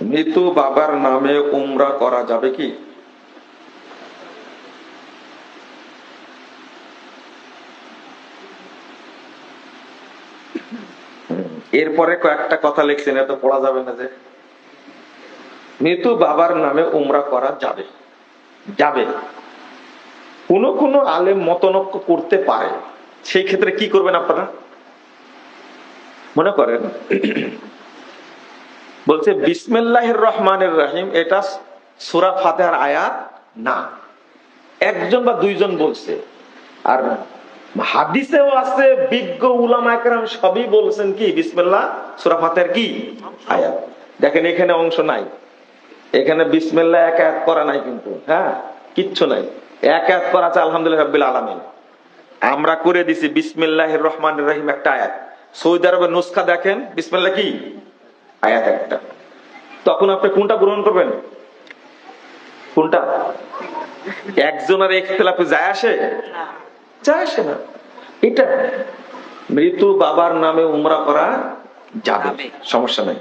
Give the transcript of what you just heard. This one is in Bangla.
মৃত বাবার নামে উমরা করা যাবে কি? এরপরে কয়েকটা কথা লিখছেন, এত পড়া যাবে না যে। মৃত বাবার নামে উমরা করা যাবে। যাবে। কোন কোন আলেম মতনক্য করতে পারে। সেই ক্ষেত্রে কি করবেন আপনারা? মনে করেন বলছে, বিসমিল্লাহির রহমানের রাহিম, এটা সুরা ফাতেহার আয়াত না। একজন বা দুইজন বলছে। আর হাদিসেও আছে, বিজ্ঞ উলামা একরাম সবই বলছেন কি, বিসমিল্লাহ, সুরা ফাতেহার কি? আয়াত। দেখেন, এখানে অংশ নাই। এখানে বিসমিল্লাহ এক আয়াত করা নাই কিন্তু হ্যাঁ? কিচ্ছু নাই। এক এক করা আছে, আলহামদুলিল্লাহ রাব্বিল আলামিন। আমরা করে দিছি, বিসমিল্লাহির রহমানির রহিম একটা আয়াত। সৌদি আরবের নুসখা দেখেন, বিসমিল্লাহ কি? আয়াত একটা। তখন আপনি কোনটা গ্রহণ করবেন? কোনটা? একজনের একতলাপে যায় আসে? যায় আসে না। এটা মৃত্যু বাবার নামে উমরা করা যাবে যাবে। সমস্যা নাই।